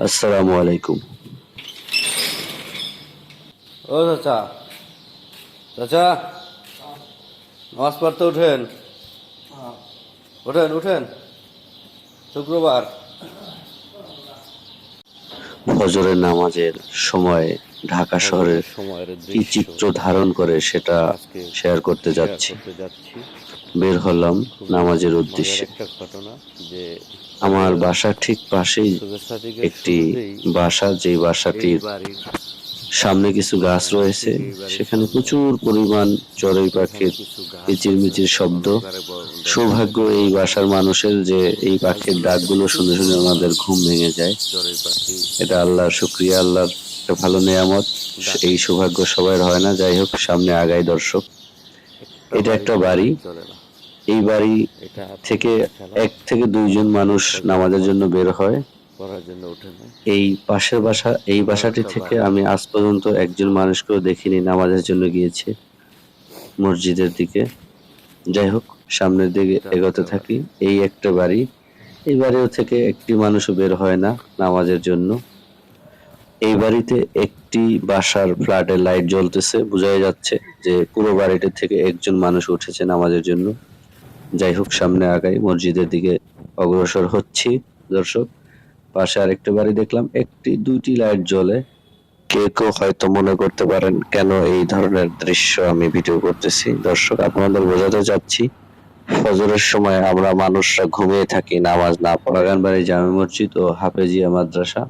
আসসালামু আলাইকুম। ও চাচা। চাচা নামাজ পড়তে উঠেন? উঠেন উঠেন। শুক্রবার। ফজরের নামাজের সময় ঢাকা শহরের কি চিত্র ধারণ করে সেটা শেয়ার করতে যাচ্ছি। বের হলাম নামাজের উদ্দেশ্যে। যে আমার বাসা ঠিক পাশেই একটি বাসা যে বাসাটির সামনে কিছু গাছ রয়েছে। সেখানে প্রচুর পরিমাণ চড়ুই পাখির কিচিরমিচির শব্দ। সৌভাগ্য এই বাসার মানুষের যে এই পাখির ডাকগুলো শুনে শুনে ওনাদের ঘুম ভেঙে যায়। এটা আল্লাহর শুক্রিয়া, আল্লাহর একটা ভালো নেয়ামত। এই সৌভাগ্য সবার হয় না। যাই হোক, সামনে আগাই দর্শক। এটা একটা বাড়ি। এই বাড়ি থেকে এক থেকে দুইজন মানুষ নামাজের জন্য বের হয়। করার জন্য উঠে না। এই পাশের বাসা এই বাসাটি থেকে আমি আজ পর্যন্ত একজন মানুষকেও দেখিনি নামাজের জন্য গিয়েছে মসজিদের দিকে। যাই হোক সামনের দিকে এগোতে থাকি এই একটা বাড়ি। এই বাড়িও থেকে একটি মানুষও বের হয় না নামাজের জন্য। এই বাড়িতে একটি বাসার ফ্ল্যাটের লাইট জ্বলতেছে বোঝাই যাচ্ছে যে পুরো বাড়িটা থেকে একজন মানুষ উঠেছে নামাজের জন্য। যাই হোক সামনে আগাই মসজিদের দিকে অগ্রসর হচ্ছি দর্শক। পাশে আরেকটা বাড়ি দেখলাম, একটি দুইটি লাইট জ্বলে। কেউ কেউ হয়তো মনে করতে পারেন, কেন এই ধরনের দৃশ্য আমি ভিডিও করতেছি। দর্শক, আপনাদের বোঝাতে চাচ্ছি, ফজরের সময় আমরা মানুষরা ঘুমিয়ে থাকি, নামাজ না পড়াগান বাড়ি জামে মসজিদ ও হাফেজিয়া মাদ্রাসা।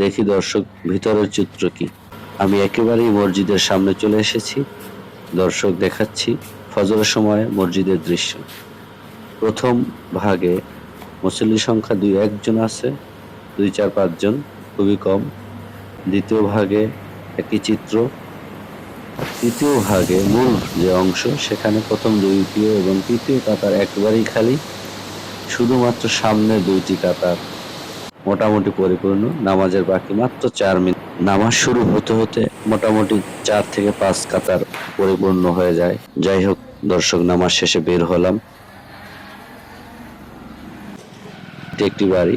দেখি দর্শক, ভিতরের চিত্র কি? আমি একেবারেই মসজিদের সামনে চলে এসেছি। দর্শক দেখাচ্ছি ফজরের সময় মসজিদের দৃশ্য। প্রথম ভাগে মুসল্লি সংখ্যা দুই একজন আছে, দুই চার পাঁচজন খুবই কম। দ্বিতীয় ভাগে একই চিত্র। তৃতীয় ভাগে মূল যে অংশ, সেখানে প্রথম দুইটিও এবং তৃতীয় কাতার একবারেই খালি। শুধুমাত্র সামনে দুইটি কাতার মোটামুটি পরিপূর্ণ, নামাজের বাকি মাত্র চার মিনিট। নামাজ শুরু হতে হতে মোটামুটি চার থেকে পাঁচ কাতার পরিপূর্ণ হয়ে যায়। যাই হোক, দর্শক, নামাজ শেষে বের হলাম। এটি একটি বাড়ি।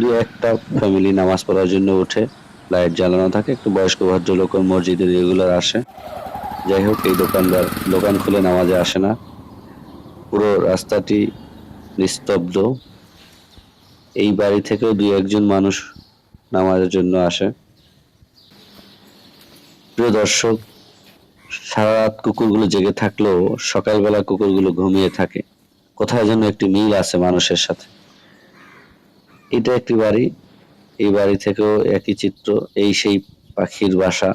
দু একটা ফ্যামিলি নামাজ পড়ার জন্য উঠে লাইট জ্বালানো থাকে, একটু বয়স্ক ভদ্রলোক মসজিদে রেগুলার আসে। যাই হোক, এই দোকানদার, দোকান খুলে নামাজে আসে না। পুরো রাস্তাটি নিস্তব্ধ। এই বাড়ি থেকেও দু একজন মানুষ নামাজের জন্য আসে। প্রিয় দর্শক, সারা রাত কুকুরগুলো জেগে থাকলেও সকালবেলা কুকুরগুলো ঘুমিয়ে থাকে। কোথায় যেন একটি মিল আছে মানুষের সাথে। এটা একটি বাড়ি। এই বাড়ি থেকেও একই চিত্র এই সেই পাখির বাসা।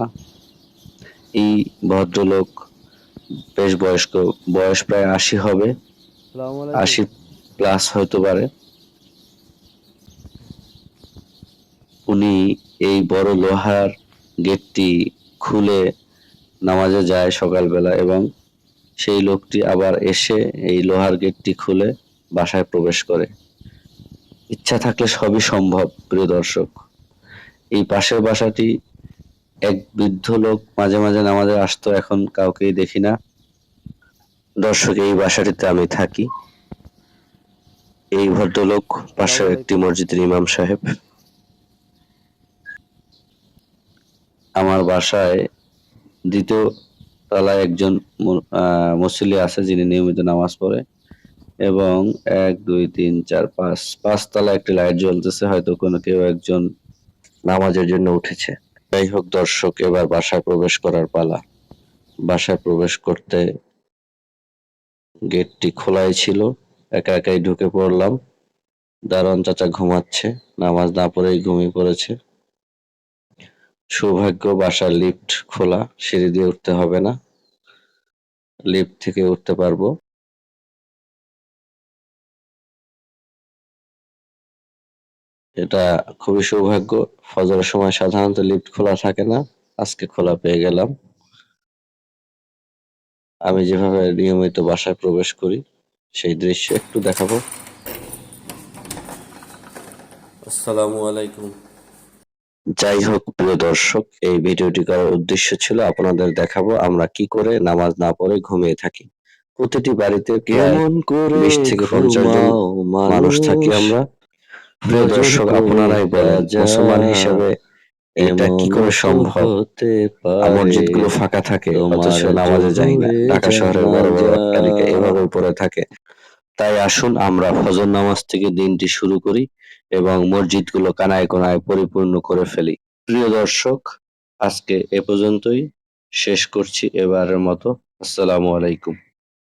এই ভদ্রলোক বেশ বয়স্ক বয়স প্রায় আশি হবে। আশি প্লাস হয়তো পারে। উনি এই বড় লোহার গেটটি খুলে নামাজে যায় সকালবেলা এবং সেই লোকটি আবার এসে এই লোহার গেটটি খুলে বাসায় প্রবেশ করে। ইচ্ছা থাকলে সবই সম্ভব, প্রিয় দর্শক। এই পাশের বাসাটি এক বৃদ্ধ লোক মাঝে মাঝে নামাজে আসতো, এখন কাউকেই দেখি না। দর্শক, এই বাসাটিতে আমি থাকি। এই ভদ্রলোক পাশের একটি মসজিদের ইমাম সাহেব। আমার বাসায় দ্বিতীয় তলায় একজন মুসল্লি আছে, যিনি নিয়মিত নামাজ পড়ে। এবং এক, দুই, তিন, চার, পাঁচ পাঁচ তলায় একটি লাইট জ্বলতেছে, হয়তো কোনো কেউ একজন নামাজের জন্য উঠেছে। যাই হোক দর্শক, এবার বাসায় প্রবেশ করার পালা। বাসায় প্রবেশ করতে গেটটি খোলাই ছিল। একা একাই ঢুকে পড়লাম। দারোয়ান চাচা ঘুমাচ্ছে। নামাজ না পড়েই ঘুমিয়ে পড়েছে। সৌভাগ্য, বাসার লিফট খোলা। সিঁড়ি দিয়ে উঠতে হবে না। লিফট থেকে উঠতে পারব। এটা খুবই সৌভাগ্য। ফজরের সময় সাধারণত লিফট খোলা থাকে না। আজকে খোলা পেয়ে গেলাম। আমি যেভাবে নিয়মিত বাসায় প্রবেশ করি সেই দৃশ্য একটু দেখাবো। আসসালামু আলাইকুম। যাই হোক প্রিয় দর্শক এই ভিডিওটি করার উদ্দেশ্য ছিল আপনাদের দেখাবো আমরা কি করে নামাজ না পড়ে ঘুমিয়ে থাকি। প্রতিটি বাড়িতে কেমন করে বিশ থেকে পঞ্চাশ জন মানুষ থাকি আমরা। প্রিয় দর্শক আপনারাই বলেন মুসলমান হিসেবে এটা কি করে সম্ভব? মসজিদগুলো ফাঁকা থাকে অথচ নামাজে যাই না। ঢাকা শহরের বড় বড় অট্টালিকা এভাবে পড়ে থাকে। তাই আসুন আমরা ফজর নামাজ থেকে দিনটি শুরু করি এবং মসজিদগুলো কানায় কোনায় পরিপূর্ণ করে ফেলি। প্রিয় দর্শক আজকে এ পর্যন্তই। শেষ করছি এবারের মতো। আসসালামু আলাইকুম।